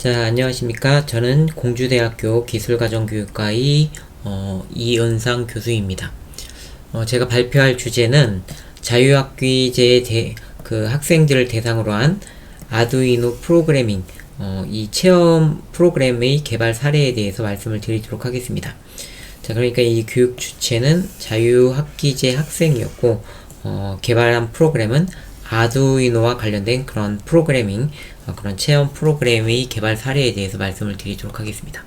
자, 안녕하십니까. 저는 공주대학교 기술가정교육과의 어, 이은상 교수입니다. 어, 제가 발표할 주제는 자유학기제 대, 그 학생들을 대상으로 한 아두이노 프로그래밍, 어, 이 체험 프로그램의 개발 사례에 대해서 말씀을 드리도록 하겠습니다. 자, 그러니까 이 교육 주체는 자유학기제 학생이었고, 어, 개발한 프로그램은 아두이노와 관련된 그런 프로그래밍, 어, 그런 체험 프로그램의 개발 사례에 대해서 말씀을 드리도록 하겠습니다.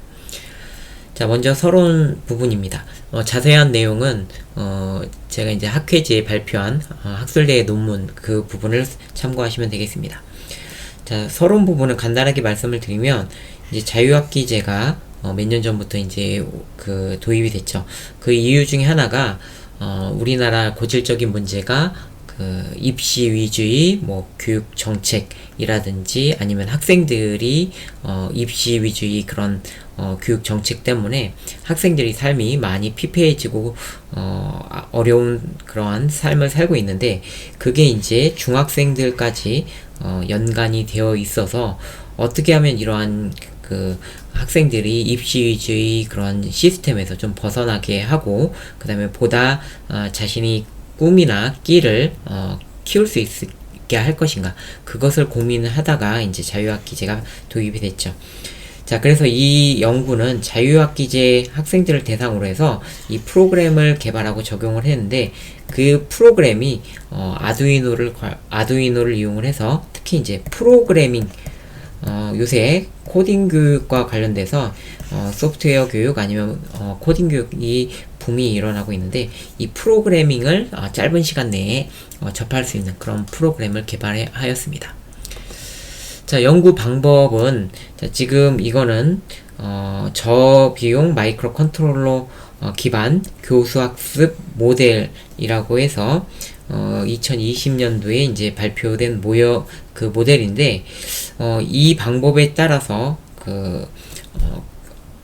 자, 먼저 서론 부분입니다. 어, 자세한 내용은, 어, 제가 이제 학회지에 발표한 어, 학술대의 논문 그 부분을 참고하시면 되겠습니다. 자, 서론 부분은 간단하게 말씀을 드리면, 이제 자유학기제가 어, 몇 년 전부터 이제 그 도입이 됐죠. 그 이유 중에 하나가, 어, 우리나라 고질적인 문제가 그 입시 위주의 뭐 교육 정책이라든지 아니면 학생들이 어 입시 위주의 그런 어 교육 정책 때문에 학생들이 삶이 많이 피폐해지고 어 아, 어려운 그러한 삶을 살고 있는데 그게 이제 중학생들까지 어 연관이 되어 있어서 어떻게 하면 이러한 그 학생들이 입시 위주의 그런 시스템에서 좀 벗어나게 하고 그 다음에 보다 어 자신이 꿈이나 끼를 어, 키울 수 있게 할 것인가 그것을 고민을 하다가 이제 자유학기제가 도입이 됐죠. 자, 그래서 이 연구는 자유학기제 학생들을 대상으로 해서 이 프로그램을 개발하고 적용을 했는데 그 프로그램이 어, 아두이노를 아두이노를 이용을 해서 특히 이제 프로그래밍 어, 요새 코딩 교육과 관련돼서 어, 소프트웨어 교육 아니면 어, 코딩 교육이 붐이 일어나고 있는데 이 프로그래밍을 어, 짧은 시간 내에 어, 접할 수 있는 그런 프로그램을 개발하였습니다. 자, 연구 방법은 자, 지금 이거는 어, 저비용 마이크로 컨트롤러 어, 기반 교수학습 모델이라고 해서 어, 2020년도에 이제 발표된 모여 그 모델인데 어, 이 방법에 따라서 그 어,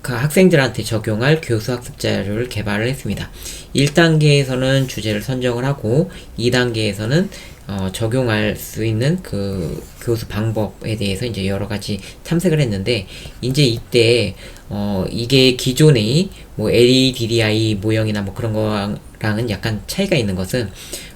그 학생들한테 적용할 교수 학습 자료를 개발을 했습니다. 1단계에서는 주제를 선정을 하고 2단계에서는 어, 적용할 수 있는 그 교수 방법에 대해서 이제 여러 가지 탐색을 했는데 이제 이때 어, 이게 기존의 뭐 LEDDI 모형이나 뭐 그런 거 랑은 약간 차이가 있는 것은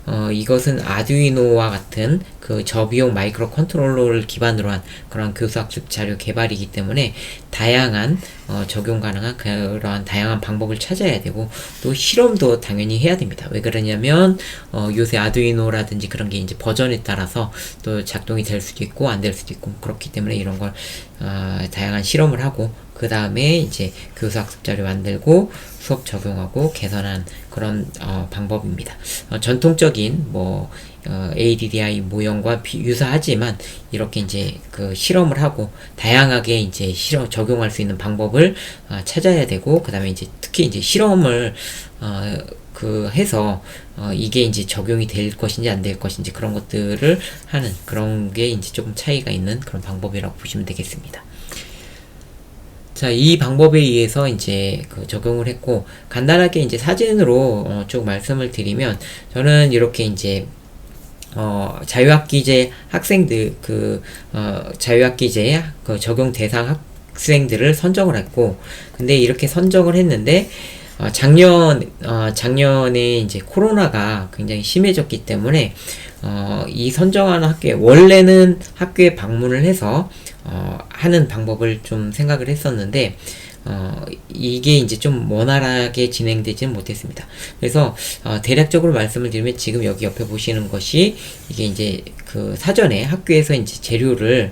어, 이것은 아두이노와 같은 그 저비용 마이크로 컨트롤러를 기반으로 한 그런 교수학습 자료 개발이기 때문에 다양한 어, 적용 가능한 그러한 다양한 방법을 찾아야 되고 또 실험도 당연히 해야 됩니다. 왜 그러냐면 어, 요새 아두이노라든지 그런 게 이제 버전에 따라서 또 작동이 될 수도 있고 안 될 수도 있고 그렇기 때문에 이런 걸 어, 다양한 실험을 하고 그 다음에 이제 교수학습 자료 만들고 수업 적용하고 개선한 그런 어, 방법입니다. 어, 전통적인 뭐 어, ADDI 모형과 비, 유사하지만 이렇게 이제 그 실험을 하고 다양하게 이제 실험 적용할 수 있는 방법을 어, 찾아야 되고 그 다음에 이제 특히 이제 실험을 어, 그 해서 어, 이게 이제 적용이 될 것인지 안 될 것인지 그런 것들을 하는 그런 게 이제 조금 차이가 있는 그런 방법이라고 보시면 되겠습니다. 자, 이 방법에 의해서 이제 그 적용을 했고, 간단하게 이제 사진으로 어, 쭉 말씀을 드리면, 저는 이렇게 이제 어, 자유학기제 학생들, 그, 어, 자유학기제 그 적용 대상 학생들을 선정을 했고, 근데 이렇게 선정을 했는데, 어, 작년, 어, 작년에 이제 코로나가 굉장히 심해졌기 때문에, 어, 이 선정하는 학교에, 원래는 학교에 방문을 해서, 어, 하는 방법을 좀 생각을 했었는데, 어, 이게 이제 좀 원활하게 진행되지는 못했습니다. 그래서, 어, 대략적으로 말씀을 드리면 지금 여기 옆에 보시는 것이, 이게 이제 그 사전에 학교에서 이제 재료를,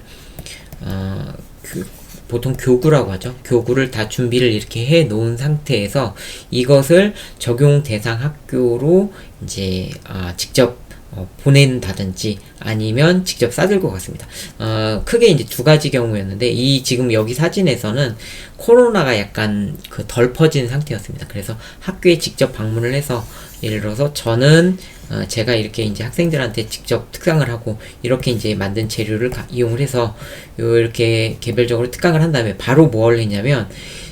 어, 그, 보통 교구라고 하죠. 교구를 다 준비를 이렇게 해 놓은 상태에서 이것을 적용 대상 학교로 이제 아, 직접 어, 보낸다든지 아니면 직접 싸들고 갔습니다. 어, 크게 이제 두 가지 경우였는데 이 지금 여기 사진에서는 코로나가 약간 그 덜 퍼진 상태였습니다. 그래서 학교에 직접 방문을 해서 예를 들어서 저는 어, 제가 이렇게 이제 학생들한테 직접 특강을 하고 이렇게 이제 만든 재료를 가, 이용을 해서 요 이렇게 개별적으로 특강을 한 다음에 바로 뭘 했냐면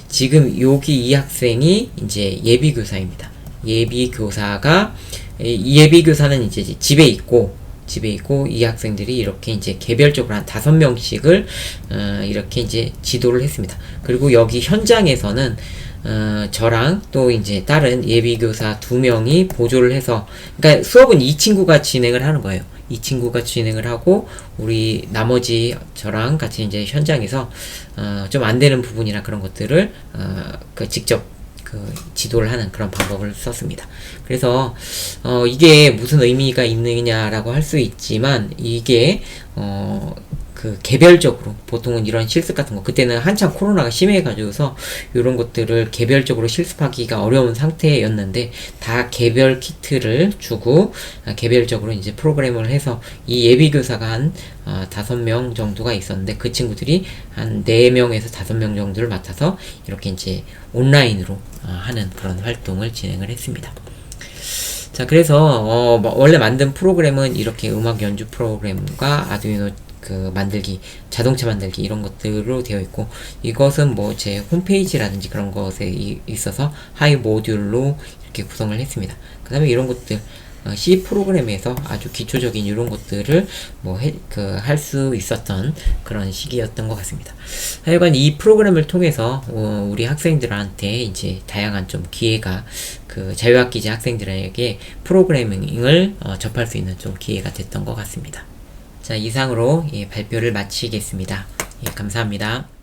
지금 여기 이 학생이 이제 예비 교사입니다. 예비 교사가 이 예비 교사는 이제 집에 있고 집에 있고 이 학생들이 이렇게 이제 개별적으로 한 다섯 명씩을 어, 이렇게 이제 지도를 했습니다. 그리고 여기 현장에서는 어, 저랑 또 이제 다른 예비교사 두 명이 보조를 해서 그러니까 수업은 이 친구가 진행을 하는 거예요. 이 친구가 진행을 하고 우리 나머지 저랑 같이 이제 현장에서 어, 좀 안 되는 부분이나 그런 것들을 어, 그 직접 그 지도를 하는 그런 방법을 썼습니다. 그래서 어 이게 무슨 의미가 있느냐라고 할 수 있지만 이게 어 그 개별적으로 보통은 이런 실습 같은 거 그때는 한참 코로나가 심해가지고서 이런 것들을 개별적으로 실습하기가 어려운 상태였는데 다 개별 키트를 주고 아, 개별적으로 이제 프로그램을 해서 이 예비 교사가 한 어, 다섯 명 정도가 있었는데 그 친구들이 한 네 명에서 다섯 명 정도를 맡아서 이렇게 이제 온라인으로 어, 하는 그런 활동을 진행을 했습니다. 자, 그래서 어, 뭐 원래 만든 프로그램은 이렇게 음악 연주 프로그램과 아두이노 그 만들기, 자동차 만들기 이런 것들로 되어 있고 이것은 뭐 제 홈페이지라든지 그런 것에 이- 있어서 하이 모듈로 이렇게 구성을 했습니다. 그 다음에 이런 것들 어, C 프로그램에서 아주 기초적인 이런 것들을 뭐 그 할 수 있었던 그런 시기였던 것 같습니다. 하여간 이 프로그램을 통해서 어, 우리 학생들한테 이제 다양한 좀 기회가 그 자유학기제 학생들에게 프로그래밍을 어, 접할 수 있는 좀 기회가 됐던 것 같습니다. 자 이상으로 예, 발표를 마치겠습니다. 예, 감사합니다.